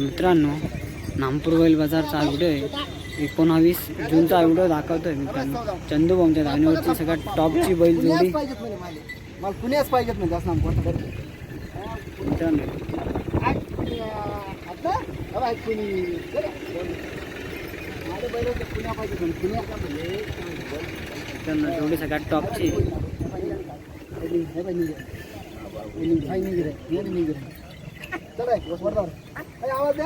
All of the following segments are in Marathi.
मित्रांनो नामपूर बैल बाजारचा व्हिडिओ आहे एकोणावीस जूनचा व्हिडिओ दाखवतोय मित्रांनो. चंदू भाऊच्या धावणीवरची सगळ्यात टॉपची बैल जोडी. माले. पुण्याच पाहिजेत म्हणजे असं नाम कोणतं तरी मित्रांनो. आज कुणी, अं, आता? हवा आहे कुणी. चला. माझे बैल होते पुण्या पाहिजेत म्हणे पुण्या मित्रांनो जोडी सगळ्यात टॉपची. चला, एक आवाज दे.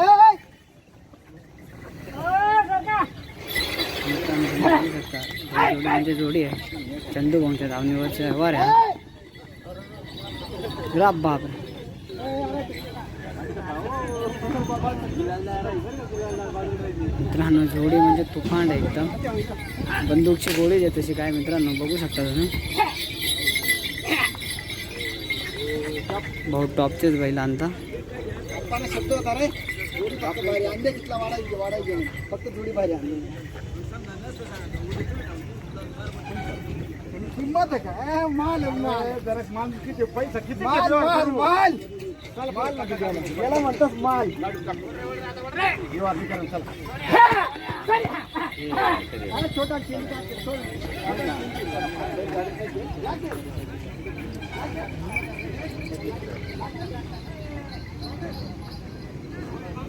ही जोडी म्हणजे आहे. चंदू भाऊच्या धावणीवरचे व्यवहार आहे. रा. बापरे मित्रांनो जोडी म्हणजे तुफान आहे एकदम. बंदूकची गोळी आहे तशी काय मित्रांनो बघू शकता तुम्ही. भाऊ टॉपचेच बैल आणता. पप्पाने शब्द होता रे. जोडी फक्त भारी अंडे कितला वाढायचे वाढायचे नाही. फक्त जोडी भारी आणली. किंमत आहे का? ए, माल आहे, माल. माल माल माल चल माल नका द्यायला. याला म्हणतात माल. येऊ आधी करून, चला. अरे, छोटा सोड.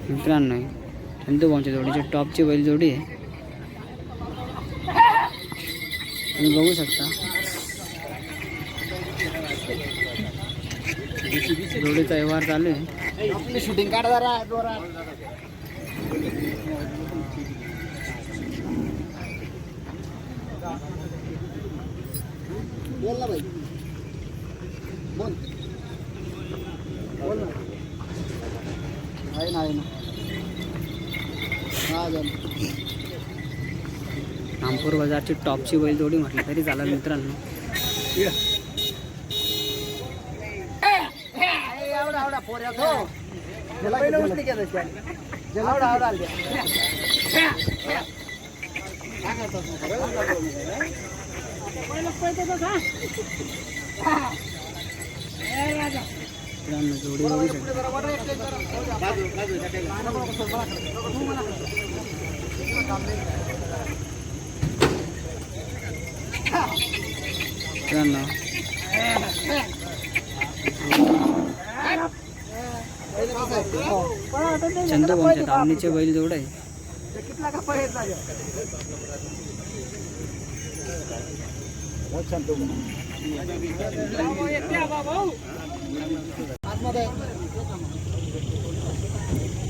मित्रांनो चंदू भाऊच्या जोडीची. टॉपची बैल जोडी आहे. तुम्ही बघू शकता. जोडीचा व्यवहार चालू आहे. शूटिंग काढ जरा बोल ना भाई. बोल बोल ना आहे ना आहे ना. हा जाऊन नामपूर बाजारची टॉपची बैल जोडी म्हटलं तरी चालेल मित्रांनो. मित्रांनो जोडी बघू शकता मित्रांनो चंदू भाऊच्या धावणीचे बैल जोड आहे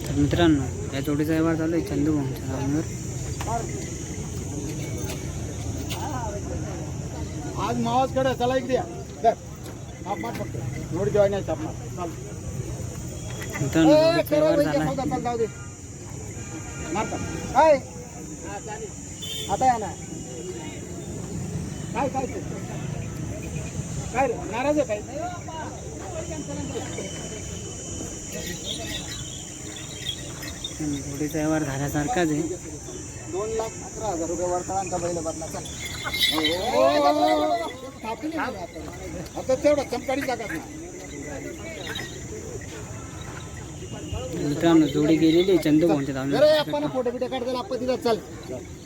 तर मित्रांनो या जोडीचा व्यवहार चालू आहे चंदू भाऊच्या धावणीवर आज मावाजकडे चला इकडे. रोड छापणार. चाल. मित्रांनो जोडीचा व्यवहार झाला आहे. आता या ना काय? काय रे नाराज आहे काय जोडीचा व्यवहार झाल्यासारखाच आहे. दोन लाख अकरा हजार रुपये वर्तळांचा बैल बदला चल. थापून ये मला आता. तेवढा चमकाडी मित्रांनो जोडी गेलेली चंदू धावणीवर आपण फोटो बिटो काढताना आपण तिथं चल.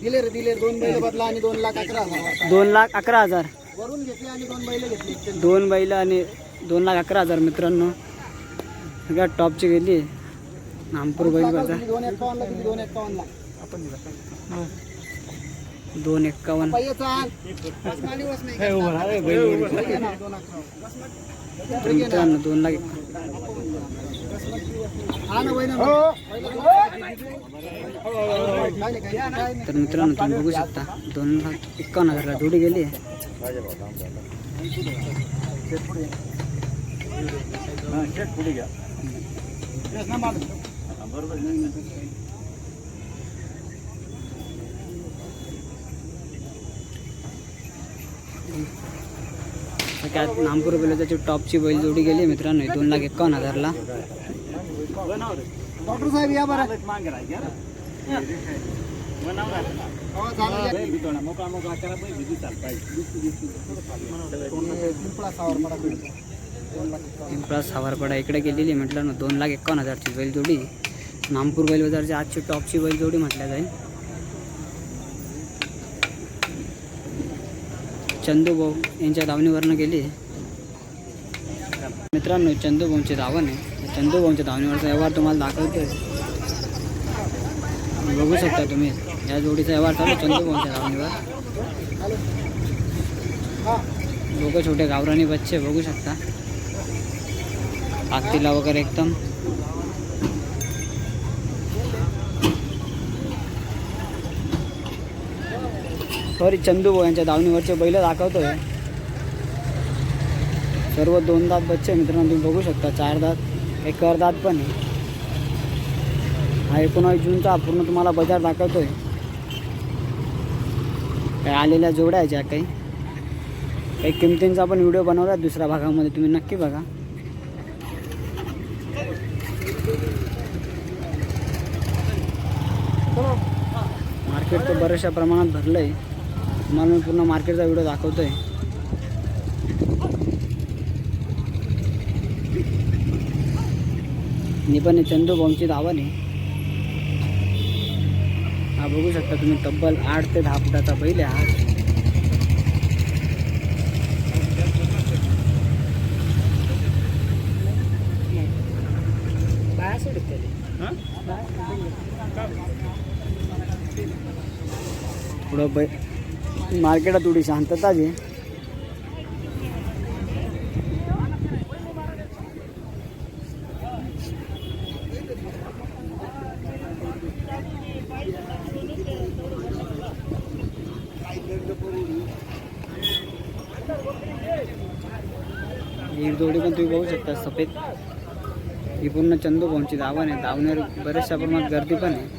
दिले रे दिले दोन बैल बदला आणि दोन लाख अकरा हजार. दोन लाख अकरा हजार. वरून घेतले आणि दोन बैल घेतले. दोन बैल आणि दोन लाख अकरा हजार मित्रांनो. सगळ्यात टॉपची गेली. नामपूर बैल बाजार. दोन एक्कावन्न मित्रांनो दोन लाख. हा तर मित्रांनो तुम्ही बघू शकता दोन लाख एक्कावन्न हजारला जोडी गेली. आहे सगळ्यात नामपूर बैलाची टॉपची बैल जोडी गेली मित्रांनो दोन लाख एक्कावन्न हजारला. डॉक्टर साहेब या बरं. हो, या. हे पिंपळा सावरपाडा सावरपाडा इकडे गेलेली म्हटलं ना दोन लाख एक्कावन्न हजारची बैल जोडी. नामपूर बैल बाजारची आजची टॉपची बैल जोडी म्हटल्या जाईल. चंदू भाऊ यांच्या धावणीवरनं गेली. मित्रांनो चंदू भाऊंचे धावण आहे. चंदू भाऊंच्या धावणीवरचा व्यवहार तुम्हाला दाखवतोय. बघू शकता तुम्ही या जोडीचा व्यवहार चालू चंदू भाऊंच्या धावणीवर. लोक छोटे गावरानी बच्चे बघू शकता. आगतीला वगैरे एकदम. सॉरी चंदू यांच्या दावणीवरचे बैल दाखवतोय. सर्व दोन दात बच्चे मित्रांनो तुम्ही बघू शकता चार दात एक कर दात पण आहे. हा एकोणावीस जूनचा पूर्ण तुम्हाला बाजार दाखवतोय. काही आलेल्या जोड्या आहे ज्या काही. काही किमतींचा पण व्हिडिओ बनवला दुसऱ्या भागामध्ये तुम्ही नक्की बघा. मार्केट तर बऱ्याचशा प्रमाणात भरलं आहे तुम्हाला मी पूर्ण मार्केटचा व्हिडिओ दाखवतो आहे मी पण चंदू बॉम्बची धावा नाही हा बघू शकता तुम्ही तब्बल आठ ते दहा फुटाचा बैल आहे हा. थोडं बै मार्केटात थोडी शांतता जे ही जोडी पण तुम्ही बघू शकता सफेद. ही पूर्ण चंदू भाऊंची धावण आहे. धावण्यावर बऱ्याचशा प्रमाणात गर्दी पण आहे.